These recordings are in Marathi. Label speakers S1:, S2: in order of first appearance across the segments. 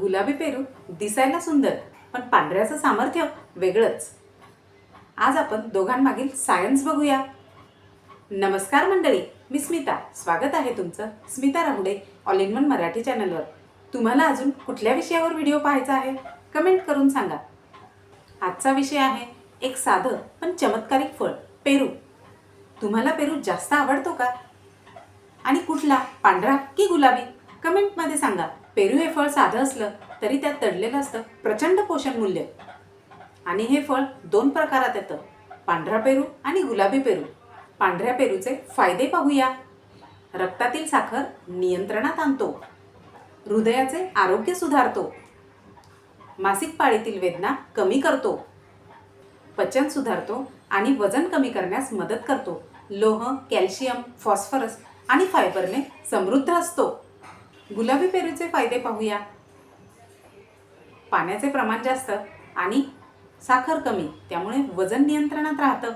S1: गुलाबी पेरू दिसायला सुंदर पण पांढऱ्याचं सामर्थ्य वेगळंच. आज आपण दोघांमागील सायन्स बघूया. नमस्कार मंडळी मी स्मिता. स्वागत आहे तुमचं Smita Rahude all in one Marathi चॅनलवर तुम्हाला अजून कुठल्या विषयावर व्हिडिओ पाहायचा आहे? कमेंट करून सांगा. आजचा विषय आहे एक साधं पण चमत्कारिक फळ पेरू. तुम्हाला पेरू जास्त आवडतो का? आणि कुठला पांढरा की गुलाबी? कमेंटमध्ये सांगा. पेरू हे फळ साधं असलं तरी त्यात तडलेलं असतं प्रचंड पोषण मूल्य. आणि हे फळ दोन प्रकारात येतं पांढरा पेरू आणि गुलाबी पेरू. पांढऱ्या पेरूचे फायदे पाहूया. रक्तातील साखर नियंत्रणात आणतो. हृदयाचे आरोग्य सुधारतो. मासिक पाळीतील वेदना कमी करतो. पचन सुधारतो आणि वजन कमी करण्यास मदत करतो. लोह कॅल्शियम फॉस्फरस आणि फायबरने समृद्ध असतो. गुलाबी पेरूचे फायदे पाहूया. पाण्याचे प्रमाण जास्त आणि साखर कमी त्यामुळे वजन नियंत्रणात राहतं.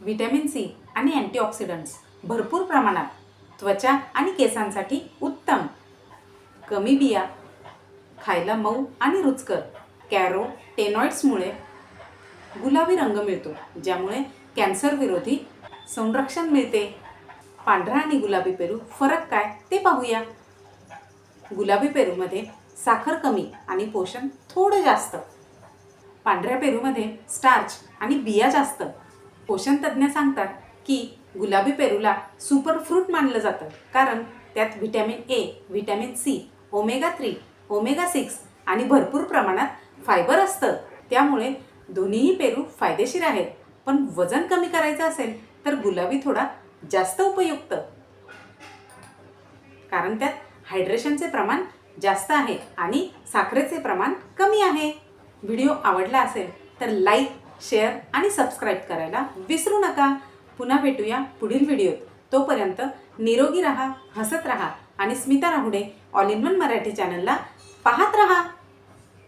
S1: व्हिटॅमिन सी आणि अँटीऑक्सिडंट्स भरपूर प्रमाणात त्वचा आणि केसांसाठी उत्तम. कमी बिया खायला मऊ आणि रुचकर. कॅरो टेनॉइड्समुळे गुलाबी रंग मिळतो ज्यामुळे कॅन्सरविरोधी संरक्षण मिळते. पांढरा आणि गुलाबी पेरू फरक काय ते पाहूया. गुलाबी पेरूमध्ये साखर कमी आणि पोषण थोडं जास्त. पांढऱ्या पेरूमध्ये स्टार्च आणि बिया जास्त. पोषण तज्ज्ञ सांगतात की गुलाबी पेरूला सुपर फ्रूट मानलं जातं. कारण त्यात vitamin A vitamin C omega three omega six आणि भरपूर प्रमाणात फायबर असतं. त्यामुळे दोन्हीही पेरू फायदेशीर आहेत. पण वजन कमी करायचं असेल तर गुलाबी थोडा जास्त उपयुक्त. कारण त्यात हायड्रेशनचे प्रमाण जास्त आहे आणि साखरेचे प्रमाण कमी आहे. व्हिडिओ आवडला असेल तर लाईक शेअर आणि सबस्क्राईब करायला विसरू नका. पुन्हा भेटूया पुढील व्हिडिओत. तोपर्यंत निरोगी राहा हसत राहा आणि Smita Rahude all in one Marathi चॅनलला पाहत राहा.